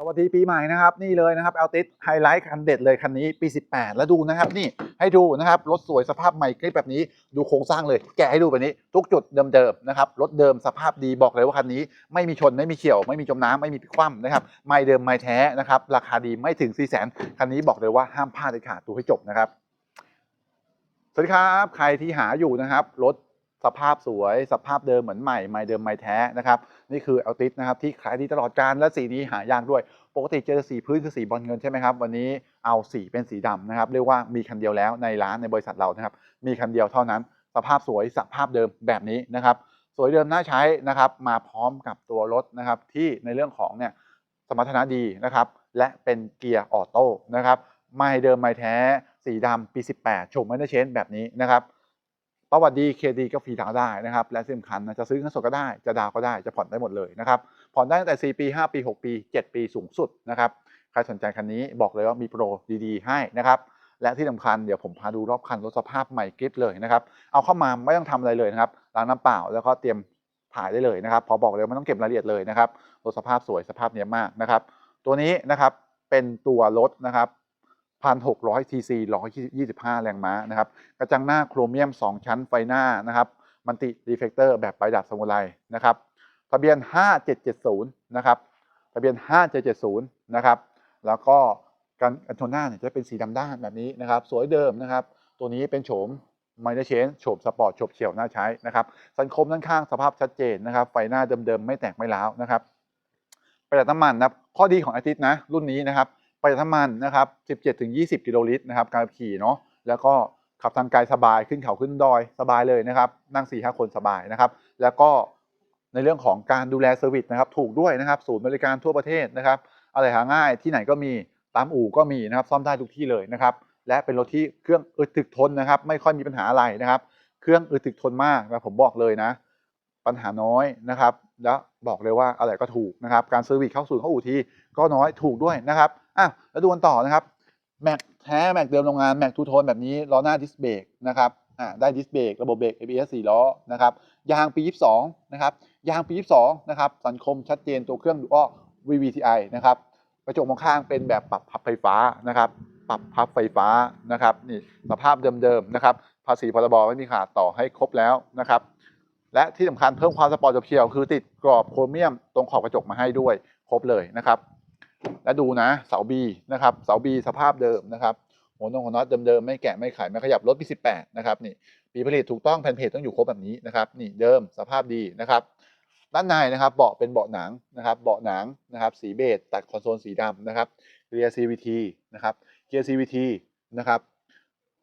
สวัสดีปีใหม่นะครับนี่เลยนะครับเอลติสไฮไลท์คันเด็ดเลยคันนี้ปี 18 แล้วดูนะครับนี่ให้ดูนะครับรถสวยสภาพใหม่คลิปแบบนี้ดูโครงสร้างเลย แกะให้ดูแบบนี้ ทุกจุดเดิมๆนะครับรถเดิมสภาพดีบอกเลยว่าคันนี้ ไม่มีชนไม่มีเฉี่ยว ไม่มีจมน้ำไม่มีคว่ำนะครับไม่เดิมไม่แท้นะครับราคาดีไม่ถึง4 0 0 0 0 0คันนี้บอกเลยว่าห้ามพลาดเด็ดขาดดูให้จบนะครับสวัสดีครับใครที่หาอยู่นะครับรถ สภาพสวย สภาพเดิมเหมือนใหม่ไม่เดิมไม่แท้นะครับนี่คือเอลติสนะครับที่ขายดีตลอดการและสีนี้หายากด้วย ปกติเจอสีพื้นคือสีบอลเงินใช่ไหมครับวันนี้เอาสีเป็นสีดำนะครับเรียกว่ามีคันเดียวแล้วในร้านในบริษัทเรานะครับมีคันเดียวเท่านั้น สภาพสวยสภาพเดิมแบบนี้นะครับสวยเดิมน่าใช้นะครับมาพร้อมกับตัวรถนะครับที่ในเรื่องของเนี่ยสมรรถนะดีนะครับและเป็นเกียร์ออโต้นะครับไม่เดิมไม่แท้สีดำปี 18โฉมไม่ได้เชนแบบนี้นะครับ ประวัติดีเคดีก็ฟรีดาวได้นะครับ และสำคัญนะจะซื้อเงินสดก็ได้ จะดาวก็ได้ จะผ่อนได้หมดเลยนะครับ ผ่อนได้ตั้งแต่ 4 ปี 5 ปี 6 ปี 7 ปีสูงสุดนะครับ ใครสนใจคันนี้บอกเลยว่ามีโปรดีๆ ให้นะครับ และที่สำคัญเดี๋ยวผมพาดูรอบคันรถสภาพใหม่กริบเลยนะครับ เอาเข้ามาไม่ต้องทำอะไรเลยนะครับ ล้างน้ำเปล่าแล้วก็เตรียมถ่ายได้เลยนะครับ พอบอกเลยไม่ต้องเก็บรายละเอียดเลยนะครับ รถสภาพสวยสภาพเนี้ยมากนะครับ ตัวนี้นะครับเป็นตัวรถนะครับ 1,600 cc 125 แรงม้านะครับ กระจังหน้าโครเมียม 2 ชั้นไฟหน้านะครับมันติรีเฟกเตอร์แบบประดับสมุไรนะครับ ทะเบียน 5770 นะครับ ทะเบียน 5770 นะครับ แล้วก็กันกันชนหน้าเนี่ยจะเป็นสีดำด้านแบบนี้นะครับ สวยเดิมนะครับ ตัวนี้เป็นโฉมไมเนเชนโฉมสปอร์ตโฉบเฉี่ยวน่าใช้นะครับ สันคมด้านข้างสภาพชัดเจนนะครับ ไฟหน้าเดิมๆ ไม่แตกไม่ร้าวนะครับประหยัดน้ำมันนะครับ ข้อดีของอาทิตย์นะรุ่นนี้นะครับ ประหยัดน้ำมันนะครับ 17-20 กิโลลิตรนะครับการขี่เนาะแล้วก็ขับทางไกลสบายขึ้นเขาขึ้นดอยสบายเลยนะครับ นั่ง4-5คนสบายนะครับ แล้วก็ในเรื่องของการดูแลเซอร์วิสนะครับถูกด้วยนะครับ ศูนย์บริการทั่วประเทศนะครับ อะไรหาง่ายที่ไหนก็มีตามอู่ก็มีนะครับ ซ่อมได้ทุกที่เลยนะครับ และเป็นรถที่เครื่องอึดถึกทนนะครับ ไม่ค่อยมีปัญหาอะไรนะครับ เครื่องอึดถึกทนมากนะผมบอกเลยนะ ปัญหาน้อยนะครับ แล้วบอกเลยว่าอะไรก็ถูกนะครับ การเซอร์วิสเข้าสู่เข้าอู่ทีก็น้อยถูกด้วยนะครับ อะแล้วดูกันต่อนะครับแม็กแท้แม็กเดิมโรงงานแม็กทูโทนแบบนี้ล้อหน้าดิสเบรกนะครับอะได้ดิสเบรกระบบเบรก ABS 4ล้อนะครับยางปี 22 นะครับ ยางปี 22 นะครับ สันคมชัดเจนตัวเครื่องดูอ้อ VVTi นะครับกระจกมองข้างเป็นแบบปรับพับไฟฟ้านะครับ ปรับพับไฟฟ้านะครับนี่สภาพเดิมๆนะครับ ภาษีพรบไม่มีขาดต่อให้ครบแล้วนะครับ และที่สำคัญเพิ่มความสปอร์ตเฉียวคือติดกรอบโครเมียมตรงขอบกระจกมาให้ด้วยครบเลยนะครับ และดูนะเสาบีนะครับเสาบีสภาพเดิมนะครับหัวนงหัวน็อตเดิมๆไม่แกะไม่ไขไม่ขยับรถปี18นะครับนี่ปีผลิตถูกต้องแผ่นเพจต้องอยู่ครบแบบนี้นะครับนี่เดิมสภาพดีนะครับด้านในนะครับเบาะเป็นเบาะหนังนะครับเบาะหนังนะครับสีเบจตัดคอนโซลสีดำนะครับเกียร์ CVT นะครับเกียร์ CVT นะครับ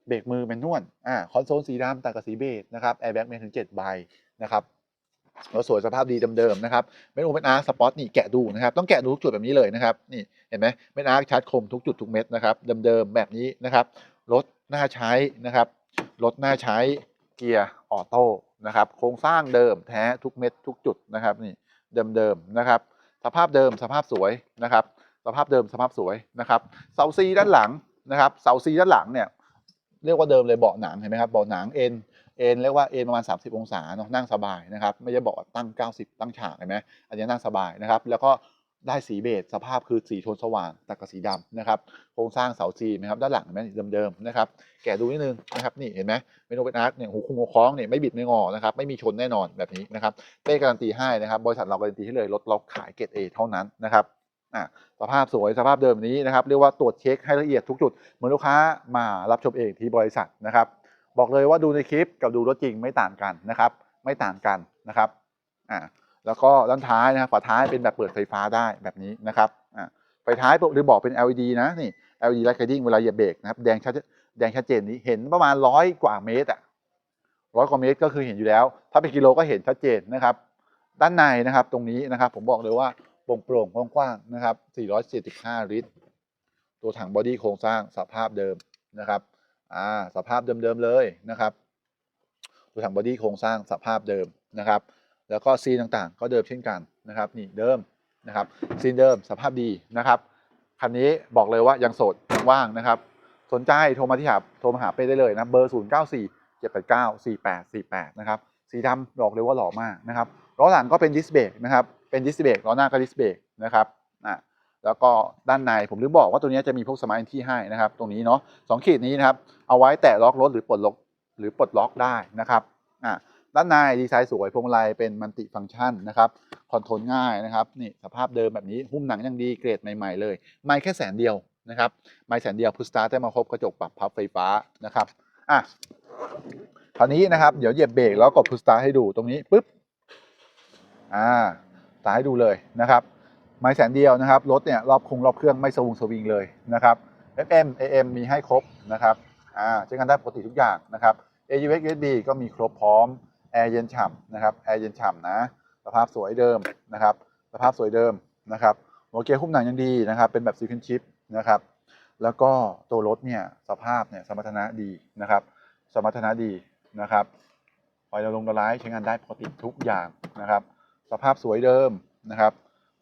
เบรกมือแมนนวลอ่าคอนโซลสีดำตัดกับสีเบจนะครับแอร์แบ็กมีถึง7ใบนะครับ รถสวยสภาพดีเดิมๆนะครับเป็นโอเป็นอาร์สปอตนี่แกะดูนะครับต้องแกะดูทุกจุดแบบนี้เลยนะครับนี่เห็นไหมเป็นอาร์ชาร์จคมทุกจุดทุกเม็ดนะครับเดิมๆแบบนี้นะครับรถน่าใช้นะครับรถน่าใช้เกียร์ออโต้นะครับโครงสร้างเดิมแท้ทุกเม็ดทุกจุดนะครับนี่เดิมๆนะครับสภาพเดิมสภาพสวยนะครับสภาพเดิมสภาพสวยนะครับเสาซีด้านหลังนะครับเสาซีด้านหลังเนี่ยเรียกว่าเดิมเลยเบาะหนังเห็นไหมครับเบาะหนังเอ็น เอ็นเรียกว่าเอ็นประมาณ 30 องศาเนาะนั่งสบายนะครับไม่ใช่บาะตั้ง 90 ตั้งฉากเห็นไหมอันนี้นั่งสบายนะครับ แล้วก็ได้สีเบจสภาพคือสีโทนสว่างตัดกับสีดำนะครับโครงสร้างเสาซีนะครับด้านหลังเห็นไหมเดิมๆนะครับแกะดูนิดนึงนะครับนี่เห็นไหมเมนูเป็นอาร์ตเนี่ยหูคุงหูคล้องเนี่ยไม่บิดไม่งอนะครับไม่มีชนแน่นอนแบบนี้นะครับเป้การันตีให้นะครับบริษัทเราการันตีให้เลยรถเราขายเกรดเอเท่านั้นนะครับอะสภาพสวยสภาพเดิมนี้นะครับเรียกว่าตรวจเช็คให้ละเอียดทุกจุดเหมือนลูกค้ามารับชมเองที่บริษัทนะครับ บอกเลยว่าดูในคลิปกับดูรถจริงไม่ต่างกันนะครับ ไม่ต่างกันนะครับอ่าแล้วก็ด้านท้ายนะครับฝาท้ายเป็นแบบเปิดไฟฟ้าได้แบบนี้นะครับอ่าไฟท้ายหรือบอกเป็น LED นะนี่ LED light guiding เวลาเหยียบเบรกนะครับแดงชัดแดงชัดเจนนี้เห็นประมาณร้อยกว่าเมตรอะร้อยกว่าเมตรก็คือเห็นอยู่แล้ว ถ้าเป็นกิโลก็เห็นชัดเจนนะครับ ด้านในนะครับตรงนี้นะครับ ผมบอกเลยว่าโปร่งๆกว้างๆนะครับ475ลิตร ตัวถังบอดี้โครงสร้างสภาพเดิมนะครับ อ่าสภาพเดิมๆเลยนะครับตัวถังบอดี้โครงสร้างสภาพเดิมนะครับ แล้วก็ซีนต่างๆ ก็เดิมเช่นกันนะครับ นี่เดิมนะครับซีนเดิมสภาพดีนะครับคันนี้บอกเลยว่ายังโสดยังว่างนะครับ สนใจโทรมาที่หาโทรมาหาเป้ได้เลยนะเบอร์ 0 9 4 7 8 9 4 8 4 8 นะครับ สีดำบอกเลยว่าหล่อมากนะครับล้อหลังก็เป็นดิสเบรกนะครับ เป็นดิสเบรกล้อหน้าก็ดิสเบรกนะครับอะ แล้วก็ด้านในผมลืมบอกว่าตัวนี้จะมีพวกสมาร์ทที่ให้นะครับ ตรงนี้เนาะสองขีดนี้นะครับ เอาไว้แตะล็อกรถหรือปลดล็อกหรือปลดล็อกได้นะครับอ่าด้านในดีไซน์สวยพวงมาลัยเป็นมัลติฟังก์ชันนะครับคอนโทรลง่ายนะครับนี่สภาพเดิมแบบนี้หุ้มหนังยังดีเกรดใหม่ๆเลยไม่แค่แสนเดียวนะครับไม่แสนเดียวพุสตาร์ได้มาครบกระจกปรับพับไฟฟ้านะครับอะคราวนี้นะครับเดี๋ยวเหยียบเบรกแล้วกดพุสตาร์ให้ดูตรงนี้ปุ๊บอ่าตาให้ดูเลยนะครับ ไม้แสนเดียวนะครับรถเนี่ยรอบคงรอบเครื่องไม่สวิงสวิงเลยนะครับ FM AM มีให้ครบนะครับอ่าใช้งานได้ปกติทุกอย่างนะครับ AUX USB ก็มีครบพร้อมแอร์เย็นฉ่ำนะครับแอร์เย็นฉ่ำนะสภาพสวยเดิมนะครับสภาพสวยเดิมนะครับหัวเกียร์หุ้มหนังยังดีนะครับ เป็นแบบซีคันชิปนะครับ แล้วก็ตัวรถเนี่ยสภาพเนี่ยสมรรถนะดีนะครับ สมรรถนะดีนะครับไฟเราลงกระไลท์ใช้งานได้ปกติทุกอย่างนะครับ สภาพสวยเดิมนะครับ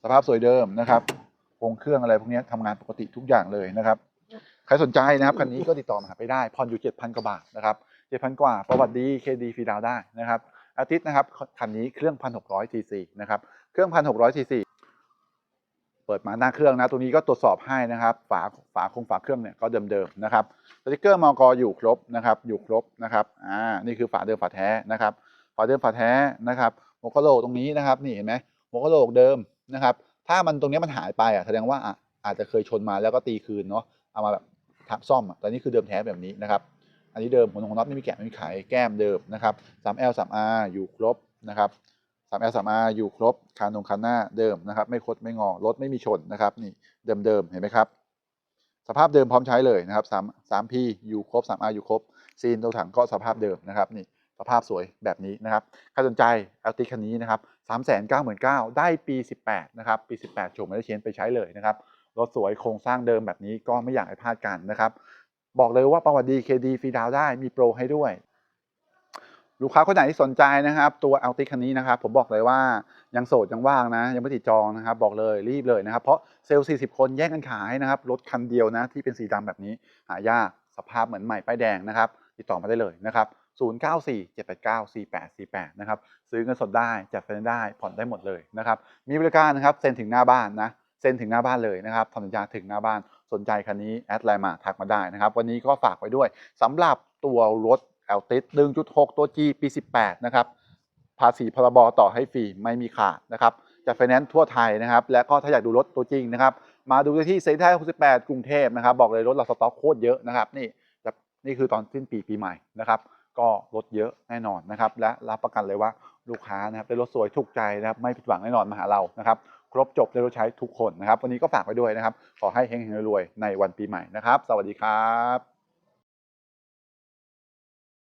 สภาพสวยเดิมนะครับวงเครื่องอะไรพวกนี้ทำงานปกติทุกอย่างเลยนะครับ ใครสนใจนะครับคันนี้ก็ติดต่อมาหาไปได้ผ่อนอยู่ 7,000 กว่าบาทนะครับ 7,000 กว่า ประวัติดีเคดีฟรีดาวได้นะครับ อาทิตย์นะครับคันนี้เครื่อง 1,600 cc นะครับ เครื่อง 1,600 cc เปิดมาหน้าเครื่องนะ ตัวนี้ก็ตรวจสอบให้นะครับ ฝาฝาคงฝาเครื่องเนี่ยก็เดิมๆนะครับ สติกเกอร์มอกอยู่ครบนะครับ อยู่ครบนะครับ อ่า นี่คือฝาเดิมฝาแท้นะครับ ฝาเดิมฝาแท้นะครับหัวกโลกตรงนี้นะครับ นี่เห็นไหมหัวกโลกเดิม นะครับ ถ้ามันตรงนี้มันหายไปอะแสดงว่าอาจจะเคยชนมาแล้วก็ตีคืนเนาะเอามาแบบทับซ่อมอะต่นี่คือเดิมแท้แบบนี้นะครับอันนี้เดิมหัวของน็อตไม่มีแกะไม่มีไขแก้มเดิมนะครับ 3L 3R อยู่ครบนะครับ 3L 3R อยู่ครบคานงคันหน้าเดิมนะครับ ไม่คดไม่งอรถไม่มีชนนะครับนี่เดิมๆเห็นไหมครับ สภาพเดิมพร้อมใช้เลยนะครับ3 3P อยู่ครบ 3R อยู่ครบซีนตัวถังก็สภาพเดิมนะครับนี่สภาพสวยแบบนี้นะครับใครสนใจเอาติคันนี้นะครับ 3 9 9 0 0 0 ได้ปี 18 นะครับ ปี 18โฉมไม่ได้เชนไปใช้เลยนะครับ รถสวยโครงสร้างเดิมแบบนี้ก็ไม่อยากให้พลาดกันนะครับ บอกเลยว่าประวัติดีเคดีฟรีดาวได้มีโปรให้ด้วย ลูกค้าคนไหนที่สนใจนะครับ ตัวอัลติคันนี้นะครับ ผมบอกเลยว่ายังโสดยังว่างนะ ยังไม่ติดจองนะครับ บอกเลยรีบเลยนะครับ เพราะเซลล์ 40 คนแย่งกันขายนะครับ รถคันเดียวนะที่เป็นสีดำแบบนี้หายากสภาพเหมือนใหม่ป้ายแดงนะครับ ติดต่อมาได้เลยนะครับ 0947894848 นะครับ ซื้อเงินสดได้จัดไฟแนนซ์ได้ผ่อนได้หมดเลยนะครับ มีบริการนะครับเซ็นถึงหน้าบ้านนะเซ็นถึงหน้าบ้านเลยนะครับทำสัญญาถึงหน้าบ้านสนใจคันนี้แอดไลน์มาทักมาได้นะครับ วันนี้ก็ฝากไว้ด้วยสำหรับตัวรถ a l t i s 1.6 ตัว G ปี 18 นะครับ ภาษีพรบต่อให้ฟรีไม่มีขาดนะครับจัดไฟแนนซ์ทั่วไทยนะครับ และก็ถ้าอยากดูรถตัวจริงนะครับ มาดูที่เซ็นทรัล68 กรุงเทพนะครับ บอกเลยรถเราสต็อกโคตรเยอะนะครับ นี่นี่คือตอนสิ้นปีปีใหม่นะครับ ก็ลดเยอะแน่นอนนะครับและรับประกันเลยว่าลูกค้านะครับได้รถสวยถูกใจนะครับไม่ผิดหวังแน่นอนมาหาเรานะครับครบจบได้รถใช้ทุกคนนะครับ วันนี้ก็ฝากไปด้วยนะครับ ขอให้เฮงๆรวยๆในวันปีใหม่นะครับ สวัสดีครับ